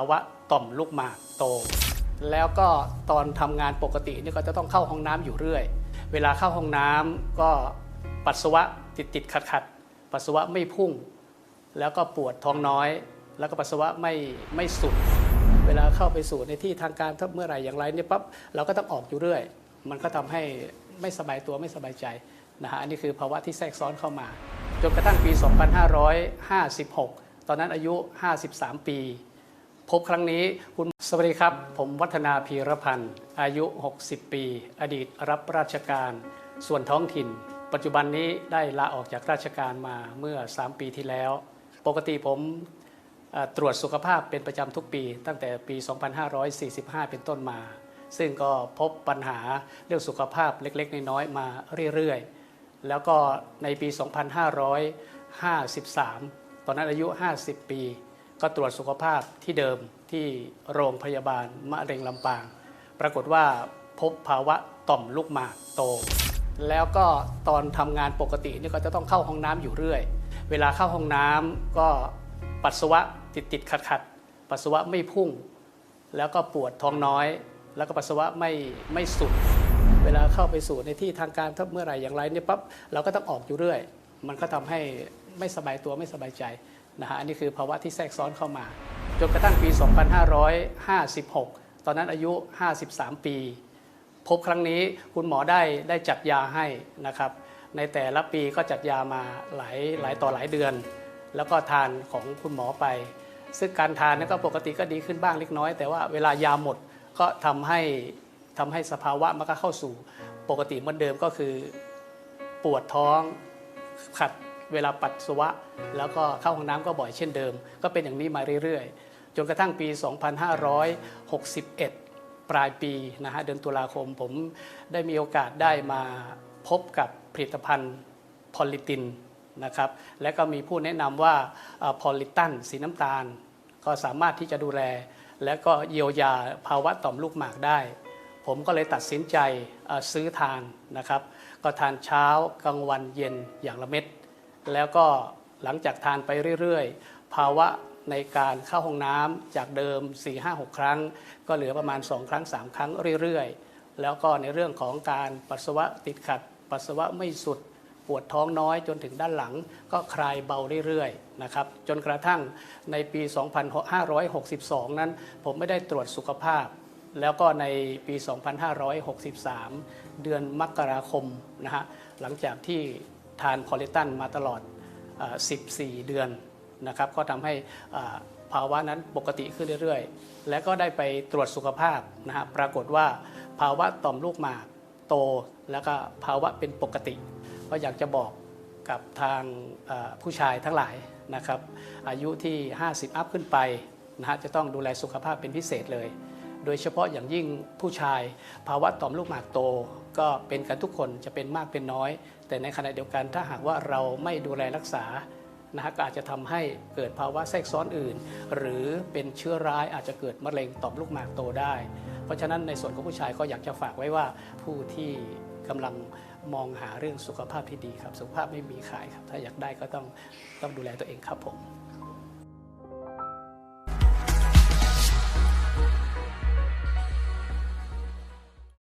าวะต่อมลูกหมากโต แล้วก็ตอนทำงานปกตินี่ก็จะต้องเข้าห้องน้ำอยู่เรื่อย เวลาเข้าห้องน้ำก็ปัสสาวะติดติดขัดขัดปัสสาวะไม่พุ่ง แล้วก็ปวดท้องน้อย แล้วก็ปัสสาวะไม่ไม่สุด เวลาเข้าไปสู่ในที่ทางการถ้าเมื่อไหร่อย่างไรเนี่ยปั๊บเราก็ต้องออกอยู่เรื่อย มันก็ทำให้ไม่สบายตัวไม่สบายใจนะฮะอันนี้คือภาวะที่แทรกซ้อนเข้ามา จนกระทั่งปี 2556 ตอนนั้นอายุ 53 ปี พบครั้งนี้คุณสวัสดีครับ ผมวัฒนาพีรพันธ์ อายุ 60 ปี อดีตรับราชการ ส่วนท้องถิ่น ปัจจุบันนี้ได้ลาออกจากราชการมาเมื่อ 3 ปีที่แล้ว ปกติผมตรวจสุขภาพเป็นประจำทุกปี ตั้งแต่ปี 2545 เป็นต้นมา ซึ่งก็พบปัญหาเรื่องสุขภาพเล็กๆ น้อยๆมาเรื่อยๆ แล้วก็ในปี 2553 ตอนนั้นอายุ 50 ปี ก็ตรวจสุขภาพที่เดิมที่โรงพยาบาลมะเร็งลำปาง ปรากฏว่าพบภาวะต่อมลูกหมากโต แล้วก็ตอนทำงานปกตินี่ก็จะต้องเข้าห้องน้ำอยู่เรื่อย เวลาเข้าห้องน้ำก็ปัสสาวะติดติดขัดขัดๆปัสสาวะไม่พุ่ง แล้วก็ปวดท้องน้อย แล้วก็ปัสสาวะไม่ไม่สุด เวลาเข้าไปสู่ในที่ทางการถ้าเมื่อไหร่อย่างไรเนี่ยปั๊บเราก็ต้องออกอยู่เรื่อย มันก็ทำให้ไม่สบายตัวไม่สบายใจ นะฮะอันนี้คือภาวะที่แทรกซ้อนเข้ามา จนกระทั่งปี 2556 ตอนนั้นอายุ 53 ปี พบครั้งนี้คุณหมอได้ได้จัดยาให้นะครับ ในแต่ละปีก็จัดยามาหลายหลายต่อหลายเดือน แล้วก็ทานของคุณหมอไป ซึ่งการทานนั้นก็ปกติก็ดีขึ้นบ้างเล็กน้อย แต่ว่าเวลายาหมดก็ทำให้ทำให้สภาวะมันก็เข้าสู่ปกติเหมือนเดิมก็คือปวดท้องขัด เวลาปัสสาวะ แล้วก็เข้าห้องน้ำก็บ่อยเช่นเดิม ก็เป็นอย่างนี้มาเรื่อยๆ จนกระทั่งปี 2561 ปลายปีนะฮะเดือนตุลาคมผมได้มีโอกาสได้มาพบกับผลิตภัณฑ์พอลิตินนะครับและก็มีผู้แนะนำว่าพอลิตันสีน้ำตาล ก็สามารถที่จะดูแล และก็เยียวยาภาวะต่อมลูกหมากได้ ผมก็เลยตัดสินใจซื้อทานนะครับ ก็ทานเช้ากลางวันเย็นอย่างละเม็ด แล้วก็หลังจากทานไปเรื่อยๆ ภาวะในการเข้าห้องน้ำจากเดิม 4-5-6 ครั้ง ก็เหลือประมาณ 2 ครั้ง 3 ครั้งเรื่อยๆ แล้วก็ในเรื่องของการปัสสาวะติดขัด ปัสสาวะไม่สุดปวดท้องน้อยจนถึงด้านหลัง ก็คลายเบาเรื่อยๆนะครับจนกระทั่งในปี 2562 นั้น ผมไม่ได้ตรวจสุขภาพ แล้วก็ในปี 2563 เดือนมกราคมนะฮะหลังจากที่ ทานพอลิตันมาตลอดอ14 เดือนนะครับก็ทำให้ภาวะนั้นปกติขึ้นเรื่อยๆ และก็ได้ไปตรวจสุขภาพนะฮะปรากฏว่าภาวะต่อมลูกหมากโตแล้วก็ภาวะเป็นปกติ ก็อยากจะบอกกับทางผู้ชายทั้งหลายนะครับอายุที่ 50 อัพขึ้นไปนะฮะจะต้องดูแลสุขภาพเป็นพิเศษเลย โดยเฉพาะอย่างยิ่งผู้ชาย ภาวะต่อมลูกหมากโต ก็เป็นกันทุกคนจะเป็นมากเป็นน้อย แต่ในขณะเดียวกันถ้าหากว่าเราไม่ดูแลรักษานะฮะก็อาจจะทำให้เกิดภาวะแทรกซ้อนอื่น หรือเป็นเชื้อร้ายอาจจะเกิดมะเร็งต่อมลูกหมากโตได้ เพราะฉะนั้นในส่วนของผู้ชายก็อยากจะฝากไว้ว่าผู้ที่กำลังมองหาเรื่องสุขภาพที่ดีครับ สุขภาพไม่มีขายครับ ถ้าอยากได้ก็ต้องต้องดูแลตัวเองครับผม